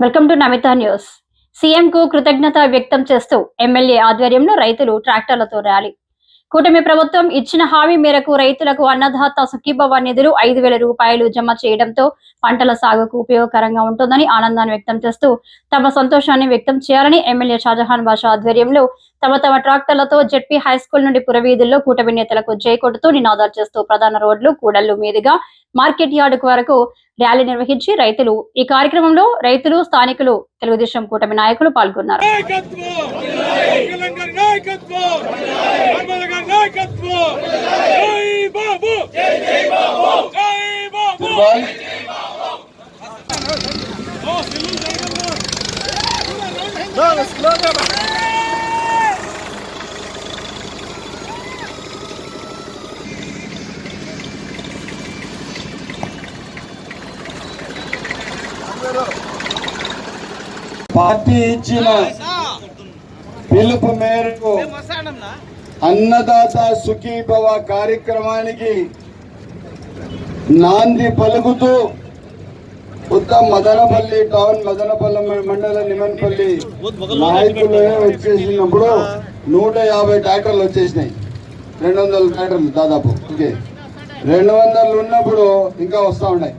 Welcome to Namita news. సీఎంకు కృతజ్ఞత వ్యక్తం చేస్తూ ఎమ్మెల్యే ఆధ్వర్యంలో రైతులు ట్రాక్టర్లతో ర్యాలీ. కూటమి ప్రభుత్వం ఇచ్చిన హామీ మేరకు రైతులకు అన్నదాత సుఖీభవ నిధులు ఐదు వేల రూపాయలు జమ చేయడంతో పంటల సాగుకు ఉపయోగకరంగా ఉంటుందని ఆనందాన్ని వ్యక్తం చేస్తూ తమ సంతోషాన్ని వ్యక్తం చేయాలని ఎమ్మెల్యే షాజహాన్ బాషా ఆధ్వర్యంలో తమ తమ ట్రాక్టర్లతో జెడ్పీ హై స్కూల్ నుండి పురవీధుల్లో కూటమి నేతలకు జై కొడుతూ నినాదాలు చేస్తూ ప్రధాన రోడ్లు కూడళ్ళు మీదుగా మార్కెట్ యార్డు వరకు ర్యాలీ నిర్వహించి రైతులు ఈ కార్యక్రమంలో రైతులు స్థానికులు తెలుగుదేశం కూటమి నాయకులు పాల్గొన్నారు. నాయకత్వం తెలంగాణ నాయకత్వం నర్మద గారి నాయకత్వం జై బాబు జై జై బాబు జై బాబు ఓ సిల్లు పార్టీ ఇచ్చిన పిలుపు మేరకు అన్నదాత సుఖీభవ కార్యక్రమానికి నాంది పలుకుతూ ఉత్త మదనపల్లి టౌన్ మదనపల్లి మండల నిమన్పల్లి నాయకులు వచ్చేసినప్పుడు నూట యాభై ట్రాక్టర్లు వచ్చేసినాయి. రెండు వందల ట్రాక్టర్లు దాదాపు. ఓకే. రెండు వందలు ఉన్నప్పుడు ఇంకా వస్తూ ఉన్నాయి.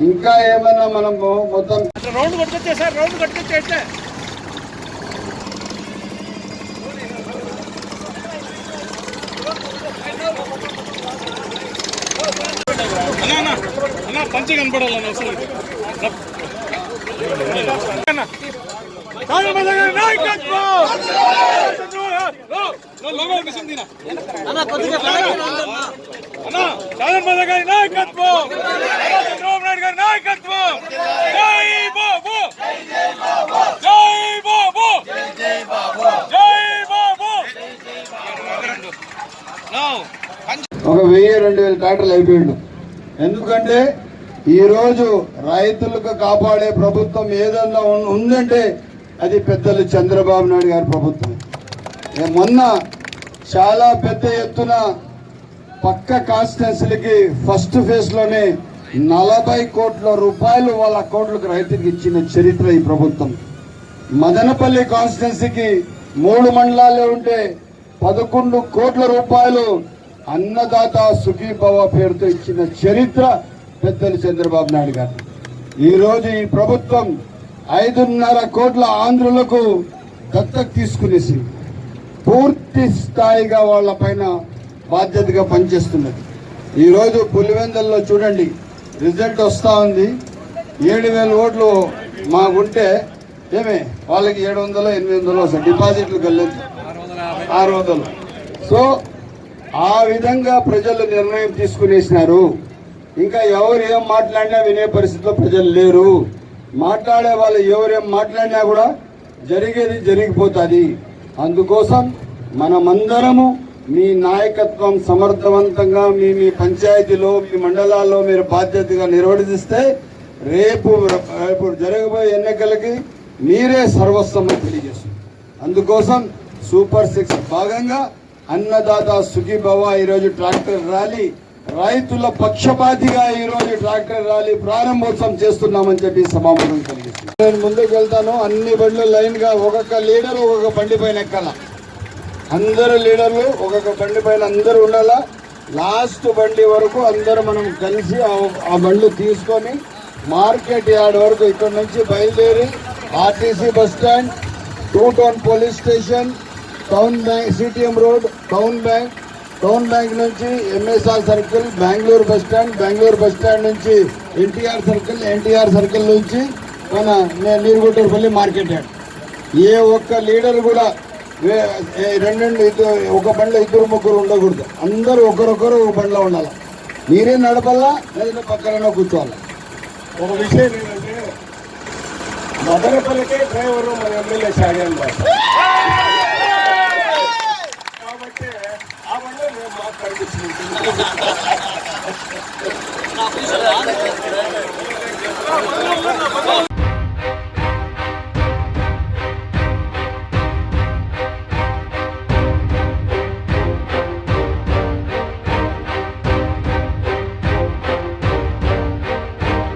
ఇంకా ఏమన్నా మనము మొత్తం రౌండ్ కొట్టుకొచ్చే సార్ రౌండ్ కొట్టుకొచ్చే అన్నా అన్నా అన్నా పంచి కనపడాలన్న అసలు అన్నా. రాజమల్ల గారి నాయకత్వం! రో, రో, లోగో మిషన్ తీనా. అన్నా, రాజమల్ల గారి నాయకత్వం! చంద్రబాబు నాయకత్వం! జై బాబు! జై బాబు! జై బాబు! ఒక వెయ్యి రెండు వేల ట్రాక్టర్లు అయిపోయిండు ఎందుకంటే ఈరోజు రైతులకు కాపాడే ప్రభుత్వం ఏదన్నా ఉందంటే అది పెద్దలు చంద్రబాబు నాయుడు గారి ప్రభుత్వం మొన్న చాలా పెద్ద ఎత్తున పక్క కాన్స్టిట్యున్సీలకి ఫస్ట్ ఫేజ్లోనే నలభై కోట్ల రూపాయలు వాళ్ళ అకౌంట్లకు రైతులకు ఇచ్చిన చరిత్ర ఈ ప్రభుత్వం. మదనపల్లి కాన్స్టిట్యున్సీకి మూడు మండలాలే ఉంటే పదకొండు కోట్ల రూపాయలు అన్నదాత సుఖీభవ పేరుతో ఇచ్చిన చరిత్ర పెద్దలు చంద్రబాబు నాయుడు గారు. ఈరోజు ఈ ప్రభుత్వం ఐదున్నర కోట్ల ఆంధ్రులకు దత్తకు తీసుకునేసి పూర్తి స్థాయిగా వాళ్ళ పైన బాధ్యతగా పనిచేస్తున్నది. ఈరోజు పులివెందల్లో చూడండి. రిజల్ట్ వస్తూ ఉంది. ఏడు వేల ఓట్లు మాకుంటే ఏమే వాళ్ళకి ఏడు వందలు ఎనిమిది వందలు వస్తాయి డిపాజిట్లు కలిసి ఆరు వందలు. సో ఆ విధంగా ప్రజలు నిర్ణయం తీసుకునేసినారు. ఇంకా ఎవరు ఏం మాట్లాడినా వినే పరిస్థితిలో ప్రజలు లేరు. మాట్లాడే వాళ్ళు ఎవరేం మాట్లాడినా కూడా జరిగేది జరిగిపోతుంది. అందుకోసం మనమందరము మీ నాయకత్వం సమర్థవంతంగా మీ మీ పంచాయతీలో మీ మండలాల్లో మీరు బాధ్యతగా నిర్వర్తిస్తే రేపు రేపు జరగబోయే ఎన్నికలకి మీరే సర్వస్వం తెలియజేస్తుంది అందుకోసం సూపర్ సిక్స్ భాగంగా అన్నదాత సుఖీభవ ఈరోజు ట్రాక్టర్ ర్యాలీ రైతుల పక్షపాతిగా ఈరోజు ట్రాక్టర్ ర్యాలీ ప్రారంభోత్సవం చేస్తున్నామని చెప్పి సమాపనం కలిగిస్తుంది నేను ముందుకు వెళ్తాను. అన్ని బండ్లు లైన్గా ఒక్కొక్క లీడర్ ఒక్కొక్క బండి పైన ఎక్కాల. అందరు లీడర్లు ఒక్కొక్క బండి పైన అందరూ ఉండాలా? లాస్ట్ బండి వరకు అందరూ మనం కలిసి ఆ- బండ్లు తీసుకొని మార్కెట్ యార్డ్ వరకు ఇక్కడ నుంచి బయలుదేరి RTC bus stand to town police station town bank CTM road town bank town bank నుంచి MSR circle Bengaluru bus stand Bengaluru bus stand నుంచి ఎన్టీఆర్ సర్కిల్ ఎన్టీఆర్ సర్కిల్ నుంచి మన నే- నీరుగుంటూరుపల్లి మార్కెట్ యార్డ్. ఏ ఒక్క లీడర్ కూడా రెండు ఇద్దరు ఒక బండ్లో ఇద్దరు ముగ్గురు ఉండకూడదు. అందరూ ఒకరొకరు ఒక బండ్లో ఉండాలి. మీరే నడపల్లా? లేదంటే పక్కన కూర్చోవాలి. ఒక విషయం ఏంటంటే మదనపల్లికే డ్రైవరు మన ఎమ్మెల్యే షాజాన్ బాష కాబట్టి ఆ బండ్లో మేము మాకు కనిపించింది